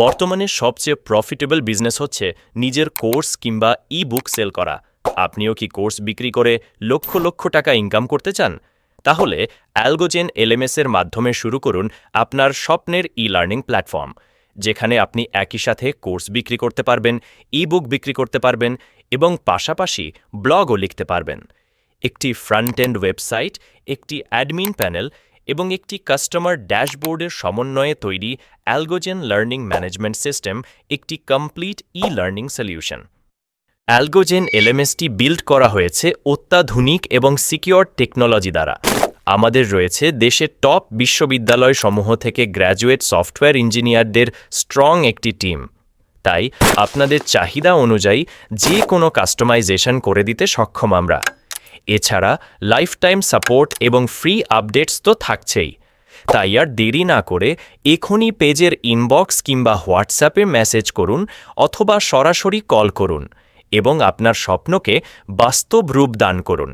বর্তমানে সবচেয়ে profitable business হচ্ছে নিজের কোর্স কিংবা ই বুক সেল করা। আপনিও কি কোর্স বিক্রি করে লক্ষ লক্ষ টাকা ইনকাম করতে চান? তাহলে অ্যালগোজেন এলএমএস এর মাধ্যমে শুরু করুন আপনার স্বপ্নের ই লার্নিং প্ল্যাটফর্ম যেখানে আপনি একই সাথে কোর্স বিক্রি করতে পারবেন ই বুক বিক্রি করতে পারবেন এবং পাশাপাশি ব্লগও লিখতে পারবেন। একটি ফ্রন্ট এন্ড ওয়েবসাইট একটি অ্যাডমিন প্যানেল এবং একটি কাস্টমার ড্যাশবোর্ডের সমন্বয়ে তৈরি অ্যালগোজেন লার্নিং ম্যানেজমেন্ট সিস্টেম, একটি complete e learning solution Algogen এলএমএসটি build করা হয়েছে অত্যাধুনিক এবং সিকিওর টেকনোলজি দ্বারা। আমাদের রয়েছে দেশের টপ বিশ্ববিদ্যালয় সমূহ থেকে গ্র্যাজুয়েট সফটওয়্যার ইঞ্জিনিয়ারদের স্ট্রং একটি টিম তাই আপনাদের চাহিদা অনুযায়ী যে কোনো কাস্টমাইজেশন করে দিতে সক্ষম আমরা। এছাড়া লাইফ টাইম সাপোর্ট এবং ফ্রি আপডেটস তো থাকছেই। তাই আর দেরি না করে এখনই পেজের ইনবক্স কিংবা হোয়াটসঅ্যাপে মেসেজ করুন অথবা সরাসরি কল করুন এবং আপনার স্বপ্নকে বাস্তব রূপ দান করুন।